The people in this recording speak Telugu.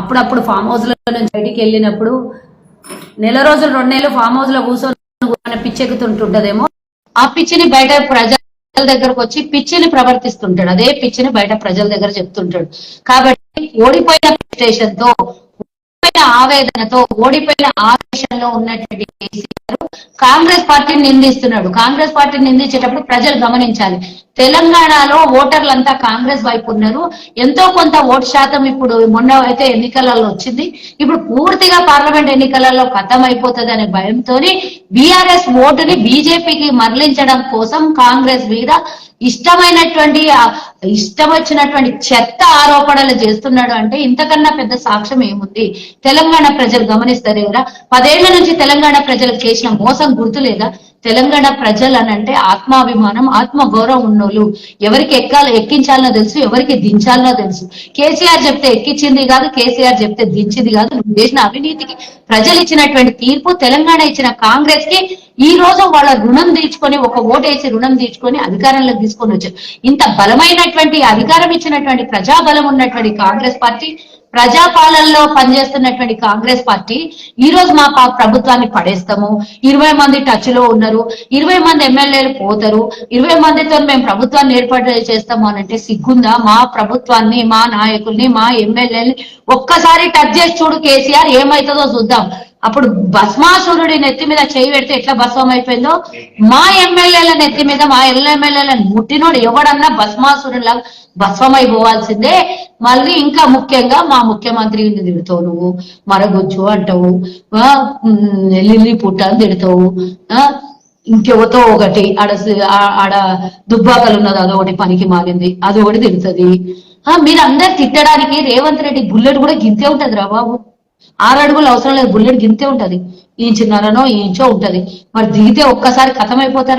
అప్పుడప్పుడు ఫామ్ హౌస్లో నుంచి బయటికి వెళ్ళినప్పుడు నెల రోజులు రెండు నెలలు ఫామ్ హౌస్లో కూర్చొని పిచ్చెక్కుతుంటుంటదేమో ఆ పిచ్చిని బయట ప్రజల దగ్గరకు వచ్చి పిచ్చిని ప్రవర్తిస్తుంటాడు. అదే పిచ్చిని బయట ప్రజల దగ్గర చెప్తుంటాడు. కాబట్టి ఓడిపోయిన స్టేషన్తో ఓడిపోయిన ఆవేదనతో ఓడిపోయిన ఆవేశంలో ఉన్నటువంటి కేసీఆర్ కాంగ్రెస్ పార్టీని నిందిస్తున్నాడు. కాంగ్రెస్ పార్టీని నిందించేటప్పుడు ప్రజలు గమనించాలి. తెలంగాణలో ఓటర్లంతా కాంగ్రెస్ వైపు ఉన్నారు. ఎంతో కొంత ఓటు శాతం ఇప్పుడు మొన్న అయితే ఎన్నికలలో వచ్చింది. ఇప్పుడు పూర్తిగా పార్లమెంట్ ఎన్నికలలో ఖతం అయిపోతుంది అనే భయంతో బీఆర్ఎస్ ఓటుని బీజేపీకి మరలించడం కోసం కాంగ్రెస్ మీద ఇష్టమైనటువంటి ఇష్టం వచ్చినటువంటి చెత్త ఆరోపణలు చేస్తున్నాడు అంటే ఇంతకన్నా పెద్ద సాక్ష్యం ఏముంది? తెలంగాణ ప్రజలు గమనిస్తారు కదా పదేళ్ళ నుంచి తెలంగాణ ప్రజలకు చేసిన మోసం గుర్తులేదా? తెలంగాణ ప్రజలు అని అంటే ఆత్మాభిమానం ఆత్మ గౌరవం ఉన్నోళ్ళు. ఎవరికి ఎక్కాలో ఎక్కించాలనో తెలుసు ఎవరికి దించాలనో తెలుసు. కేసీఆర్ చెప్తే ఎక్కించింది కాదు కేసీఆర్ చెప్తే దించింది కాదు. నువ్వు చేసిన అవినీతికి ప్రజలు ఇచ్చినటువంటి తీర్పు తెలంగాణ ఇచ్చిన కాంగ్రెస్కి ఈ రోజు వాళ్ళ రుణం తీర్చుకొని ఒక ఓటేసి రుణం తీర్చుకొని అధికారంలోకి తీసుకొని వచ్చారు. ఇంత బలమైనటువంటి అధికారం ఇచ్చినటువంటి ప్రజాబలం ఉన్నటువంటి కాంగ్రెస్ పార్టీ ప్రజాపాలనలో పనిచేస్తున్నటువంటి కాంగ్రెస్ పార్టీ ఈ రోజు మా పా- ప్రభుత్వాన్ని పడేస్తాము. ఇరవై మంది టచ్లో ఉన్నారు. ఇరవై మంది ఎమ్మెల్యేలు పోతారు. ఇరవై మందితో మేము ప్రభుత్వాన్ని ఏర్పాటు చేస్తాము అని అంటే సిగ్గుందా? మా ప్రభుత్వాన్ని మా నాయకుల్ని మా ఎమ్మెల్యేని ఒక్కసారి టచ్ చేసి చూడు కేసీఆర్ ఏమైతుందో చూద్దాం. అప్పుడు భస్మాసురుడి నెత్తి మీద చేయి పెడితే ఎట్లా భస్మం అయిపోయిందో మా ఎమ్మెల్యేల నెత్తి మీద మా ఎమ్మెల్యేల ముట్టినోడు ఎవడన్నా భస్మాసురుడిలా భస్మం అయిపోవాల్సిందే మళ్ళీ ఇంకా ముఖ్యంగా మా ముఖ్యమంత్రిని తిడతావు నువ్వు మరగొచ్చు అంటావు. ఆ, లిల్లీ పుట్ట అని తిడతావు. ఆ, ఇంకెవతో ఒకటి ఆడ ఆడ దుబ్బాకలు ఉన్నది అదొకటి పనికి మారింది అది ఒకటి తిడుతుంది. ఆ మీరందరు తిట్టడానికి రేవంత్ రెడ్డి బుల్లెట్ కూడా గింతే ఉంటది రా బాబు. ఆరు అడుగులు అవసరం లేదు బుల్లెట్ గింతే ఉంటది. ఇంచున్నరనో ఇంచో ఉంటది. మరి దిగితే ఒక్కసారి కథమైపోతారు.